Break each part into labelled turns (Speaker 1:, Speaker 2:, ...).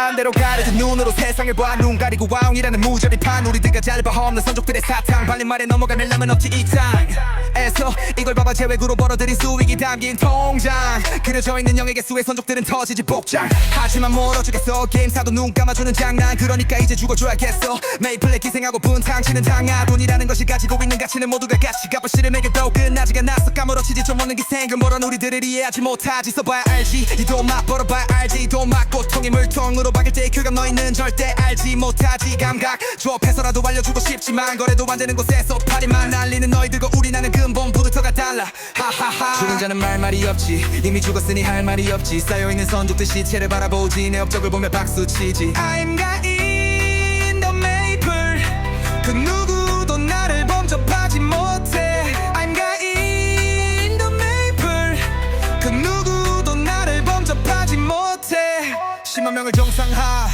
Speaker 1: 빨래로 가르던 눈으로 세상을 봐 눈 가리고 와웅이라는 무자비판. 우리들과 잘 봐. 없는 선족들의 사탕. 발린 말에 넘어가면 라면 없지 이 땅에서 이걸 봐봐 제외구로 벌어들인 수익이 담긴 통장. 그려져 있는 영의 개수의 선족들은 터지지 복장. 하지만 멀어지겠어. 게임사도 눈 감아주는 장난. 그러니까 이제 죽어줘야겠어. 메이플에 기생하고 분탕 치는 당하 돈이라는 것이 가지고 있는 가치는 모두가 같이 값을 매겨도 끝나지 않았어. 까무러치지 좀 없는 기생을 모른 우리들을 이해하지 못하지. 써봐야 알지. 이돈 맛 벌어봐야 알지. 이돈맛 고통의 물통으로 박일 때의 쾌감 너희는 절대 알지 못하지. 감각 조합해서라도 알려주고 싶지만 거래도 안 되는 곳에서 파리만 날리는 너희들과 우리 나는 근본 부터가 달라. 하하하. 죽은 자는 말 말이 없지. 이미 죽었으니 할 말이 없지. 쌓여있는 선족들 시체를 바라보지. 내 업적을 보며 박수 치지. I'm got in the maple. 그 누구도 나를 범접하지 못해. I'm got in the maple. 그 누구도 나를 범접하지 못해. 10만 명을 정상화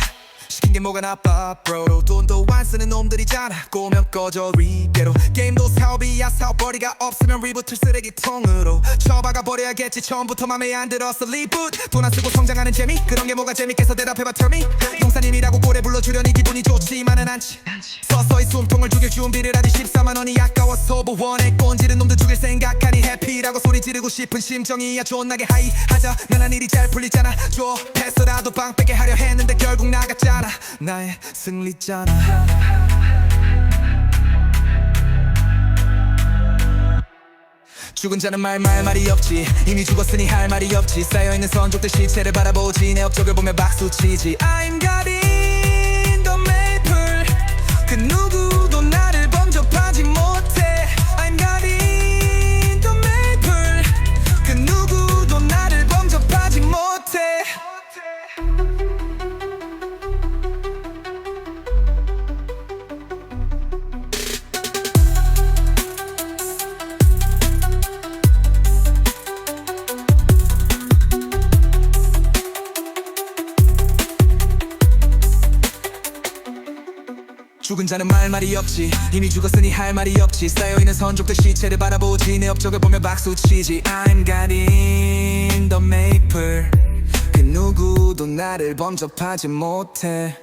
Speaker 1: 시킨 게 뭐가 나빠 bro. 돈도 안 쓰는 놈들이잖아. 꼬면 꺼져 리베로. 게임도 사업이야 사업벌이가 없으면 리부트 쓰레기통으로. 처박아 버려야겠지 처음부터 맘에 안 들었어 리부트 돈 안 쓰고 성장하는 재미? 그런 게 뭐가 재밌겠어? 대답해봐 tell me. 용사님이라고 고래 불러주려니 기분이 좋지만은 않지. 서서히 숨통을 죽일 준비를 하지 14만 원이 아까워서 보원에 꼰지른 놈들 죽일 생각하니 해피라고 소리 지르고 싶은 심정이야. 존나게 하이 하자. 난한 일이 잘 풀리잖아. 줘. 패스라도 빵 빼게 하려 했는데 결국 나갔잖아 나의 승리잖아. 죽은 자는 말 말 말이 없지. 이미 죽었으니 할 말이 없지. 쌓여있는 선족들 시체를 바라보지 내 업적을 보며 박수치지. I'm got in 죽은 자는 말 말이 없지. 이미 죽었으니 할 말이 없지. 쌓여있는 선족들 시체를 바라보지. 내 업적을 보며 박수치지. I'm got in the maple. 그 누구도 나를 범접하지 못해